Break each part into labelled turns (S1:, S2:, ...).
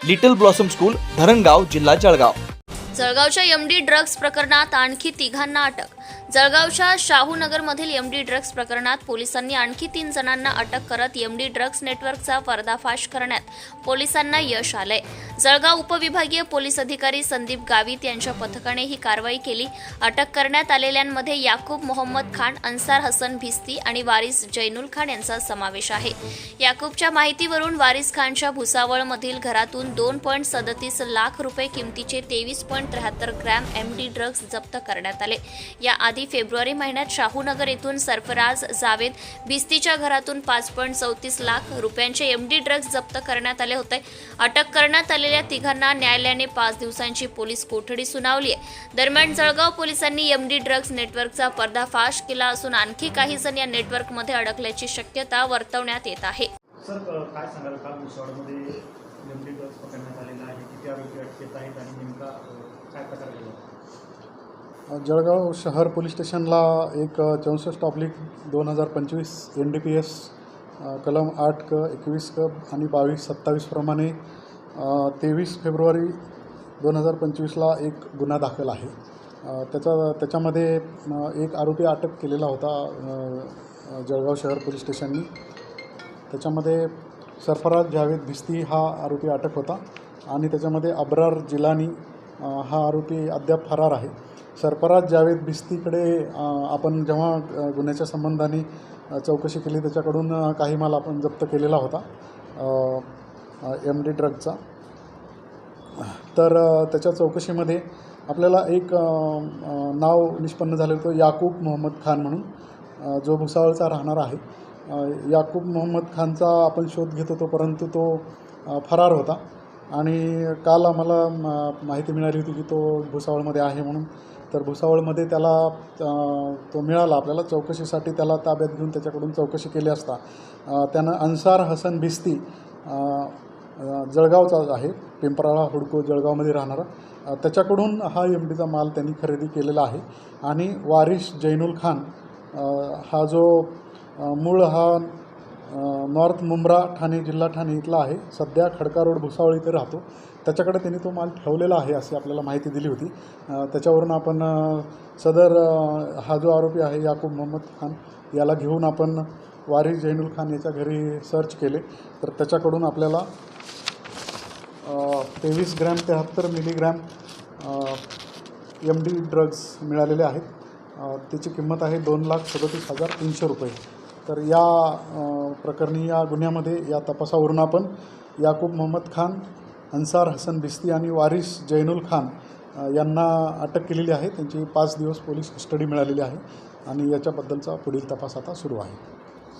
S1: Little blossom school Dharangaon जिल्हा जळगाव.
S2: जळगावच्या MD drugs प्रकरणात आणखी तिघांना अटक. जळगावच्या शाहूनगरमधील एमडी ड्रग्ज प्रकरणात पोलिसांनी आणखी तीन जणांना अटक करत एम डी ड्रग्ज नेटवर्कचा पर्दाफाश करण्यात पोलिसांना यश आलंय. जळगाव उपविभागीय पोलीस अधिकारी संदीप गावित यांच्या पथकाने ही कारवाई केली. अटक करण्यात आलेल्यांमध्ये याकूब मोहम्मद खान अन्सार हसन भिस्ती आणि वारिस जैनुल खान यांचा समावेश आहे. याकूबच्या माहितीवरून वारिस खानच्या भुसावळमधील घरातून दोन पॉईंट सदतीस लाख रुपये किमतीचे तेवीस पॉईंट त्र्याहत्तर ग्रॅम एम डी ड्रग्ज जप्त करण्यात आले. याआधी फेब्रुवारी महिन्यात शाहूनगर येथून सरफराज जावेद भिस्तीच्या घरातून पाच पॉईंट चौतीस लाख रुपयांचे एम डी ड्रग्ज जप्त करण्यात आले होते. अटक करण्यात आले आलेल्या तिघांना न्यायालयाने पाच दिवसांची पोलीस कोठडी सुनावली आहे. दरम्यान जळगाव पोलिसांनी एमडी ड्रग्ज नेटवर्कचा पर्दाफाश केला असून आणखी काही जण या नेटवर्कमध्ये अडकल्याची शक्यता वर्तवण्यात येत आहे.
S3: सर अ, काय सांगाल? काल भुसावळमध्ये एमडी ड्रग्ज पकडण्यात आलेला आहे. किती आरोपी अटकेत आहेत आणि नेमका अ, काय प्रकार घडला?
S4: जळगाव शहर पोलीस स्टेशनला एक चौसष्ट ऑब्लिक दोन हजार पंचवीस एन डी पी एस कलम आठ क एकवीस क आणि बावीस सत्तावीसप्रमाणे तेवीस फेब्रुवारी दोन हजार पंचवीसला एक गुन्हा दाखल आहे. त्याचा त्याच्यामध्ये एक आरोपी अटक केलेला होता जळगाव शहर पोलीस स्टेशननी. त्याच्यामध्ये सरफराज जावेद भिस्ती हा आरोपी अटक होता आणि त्याच्यामध्ये अब्रार जिलानी हा आरोपी अद्याप फरार आहे. सरफराज जावेद भिस्तीकडे आपण जेव्हा गुन्ह्याच्या संबंधाने चौकशी केली त्याच्याकडून काही माल आपण जप्त केलेला होता. एम डी ड्रगचा तर त्याच्या चौकशीमध्ये आपल्याला एक नाव निष्पन्न झालेलं होतं याकूब मोहम्मद खान म्हणून. जो भुसावळचा राहणार आहे. याकूब मोहम्मद खानचा आपण शोध घेत होतो परंतु तो फरार होता. आणि काल आम्हाला माहिती मिळाली होती की तो भुसावळमध्ये आहे म्हणून. तर भुसावळमध्ये त्याला तो मिळाला. आपल्याला चौकशीसाठी त्याला ताब्यात घेऊन त्याच्याकडून चौकशी केली असता. त्यानं अन्सार हसन भिस्ती जळगावचा आहे. पिंपराळा हुडको जळगावमध्ये राहणारा. त्याच्याकडून हा एम डीचा माल त्यांनी खरेदी केलेला आहे. आणि वारिश जैनुल खान हा जो मूळ हा नॉर्थ मुंब्रा ठाणे जिल्हा ठाणे इथला आहे. सध्या खडका रोड भुसावळ इथे राहतो. त्याच्याकडे त्यांनी तो माल ठेवलेला आहे अशी आपल्याला माहिती दिली होती. त्याच्यावरून आपण सदर हा जो आरोपी आहे याकूब मोहम्मद खान याला घेऊन आपण वारी जैनुल खान याच्या घरी सर्च केले. तर त्याच्याकडून आपल्याला तेवीस ग्रॅम तेहत्तर मिलीग्रॅम एम डी ड्रग्ज मिळालेले आहेत. त्याची किंमत आहे दोन लाख सदतीस हजार तीनशे रुपये. तर या प्रकरणी या गुन्ह्यामध्ये या तपासावरून आपण याकूब मोहम्मद खान अन्सार हसन भिस्ती आणि वारिस जैनुल खान यांना अटक केलेली आहे. त्यांची पाच दिवस पोलीस कस्टडी मिळालेली आहे. आणि याच्याबद्दलचा पुढील तपास आता सुरू आहे.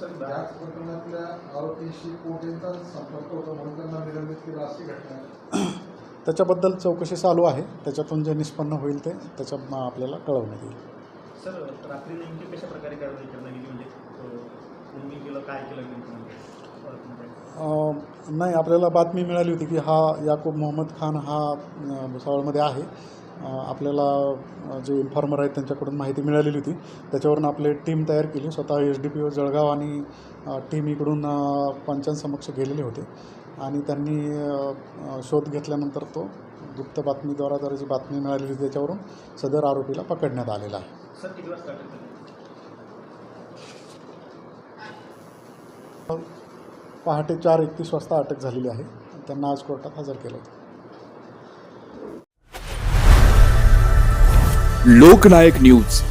S5: सर त्याच प्रकरणातल्या आरोपीशी कोर्टेचा संपर्क होता म्हणून त्यांना निलंबित केलं अशी घटना.
S4: त्याच्याबद्दल चौकशी चालू आहे. त्याच्यातून जे निष्पन्न होईल ते त्याच्या आपल्याला कळवण्यात येईल.
S3: सर रात्री नेमकी कशा प्रकारे कारवाई करण्यात गेली म्हणजे कोणी केलं काय केलं नेमकं?
S4: नाही आपल्याला बातमी मिळाली होती की हा याकूब मोहम्मद खान हा भुसावळमध्ये आहे. आपल्याला जे इन्फॉर्मर आहेत त्यांच्याकडून माहिती मिळालेली होती. त्याच्यावरून आपले टीम तयार केली. स्वतः S D P O Jalgaon आणि टीम इकडून पंचांसमक्ष गेलेले होते. आणि त्यांनी शोध घेतल्यानंतर तो गुप्त बातमीद्वारा जरा जी बातमी मिळालेली होती त्याच्यावरून सदर आरोपीला पकडण्यात आलेला आहे. पहाटे चार एकतीस वाजता अटक झालेली आहे. त्यांना आज कोर्टात हजर केलं होतं.
S6: लोकनायक न्यूज.